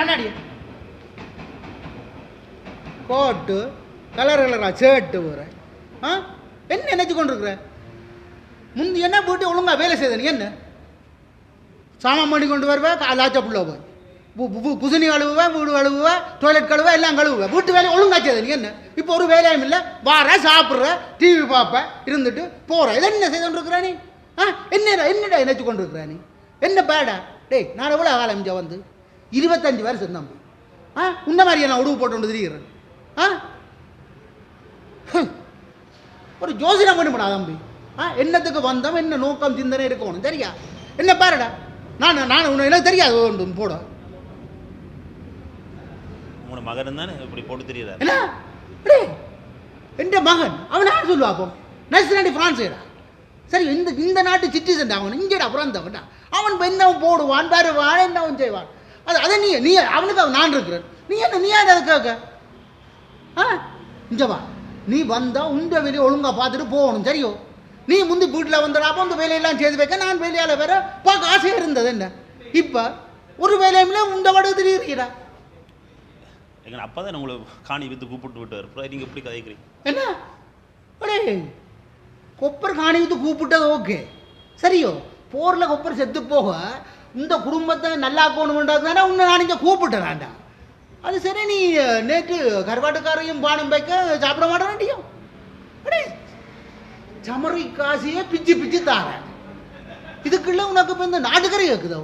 கண்ணாடி. கோட்டு கலர் கலராக ஷர்ட்டு போகிற ஆ? என்ன நினைச்சு கொண்டிருக்கிற? முந்தி என்ன போட்டு ஒழுங்கா வேலை செய்த நீ என்ன? சாமான் பண்ணி கொண்டு வருவேன் லாச்சா புள்ள போய். பு- குசினி கழுவுவேன் வீடு கழுவுவேன் டாய்லெட் கழுவ எல்லாம் கழுவுவேன் வீட்டு வேலை ஒழுங்கா செய்த நீ என்ன? இப்போ ஒரு வேலையும் இல்லை. வார சாப்பிட்ற டிவி பார்ப்ப இருந்துட்டு போகிறேன் இதை என்ன செய்து கொண்டிருக்கிற நீ? ஆ? என்னடா என்னடா நினைச்சு கொண்டிருக்கிற நீ? என்ன பேடா? டேய் நான் எவ்வளோ காலம் வந்து? இருபத்தஞ்சு வருஷம் தான் ஆ? உன்ன மாதிரி நான் உடுவு போட்டு கொண்டு திரிகிறேன் ஆ? ஹம். ஒரு ஜோசிடம் வேணும்டா தம்பி. ஆ? என்னத்துக்கு வந்தோம் என்ன நோக்கம் சிந்தனை இருக்கணும் சரியா என்ன பாருடா. நான் நான் உன்னை எனக்கு தெரியாது போட. உங்களோட மகன் தானே இப்படி போட்டு தெரியுறாரு. என்ன? எந்த மகன் அவன் யார் சொல்லுவா அப்போ? நேஷனாலிட்டி பிரான்ஸேடா சரி இந்த இந்த நாட்டு சிட்டிசன் அவன்? இங்கேடா பிறந்தவன்டா. அவன் என்ன போடுவான் வருவான் என்ன அவன் செய்வான்? அது அதை நீ நீ அவனுக்கு அவன் நான் இருக்கிறேன். நீ என்ன நீ அதை கேட்க? ஆ? இங்க வா. நீ வந்தா உண்ட வேலையை ஒழுங்கா பார்த்துட்டு போகணும் சரியோ? நீ முந்தி வீட்டில் வந்தடாப்போ அந்த வேலையெல்லாம் செய்து வைக்க நான் வேலையால வேற பார்க்க ஆசையாக இருந்தது என்ன? இப்போ ஒரு வேலையும்ல உண்ட வடகு திரிகிறீரா எங்கள் அப்பா தான் உங்களை காணி வித்து கூப்பிட்டு விட்டார். அப்புறம் நீங்கள் எப்படி கதைக்கிறீங்க? என்ன? அடே கொப்பர் காணிவித்து கூப்பிட்டது ஓகே சரியோ? போரில் கொப்பர் செத்து போக இந்த குடும்பத்தை நல்லா போகணுன்றது தானே உன்னை நான் இங்கே கூப்பிட்டேன்டா அது சரி நீ நேற்று கருவாட்டுக்காரையும் பானம் வைக்க சாப்பிட மாட்டேன்டியோ அடே சமரி காசியே பிச்சு பிச்சு தாரேன். இதுக்குள்ள உனக்கு இப்போ இந்த நாட்டுக்கறி கேட்குதோ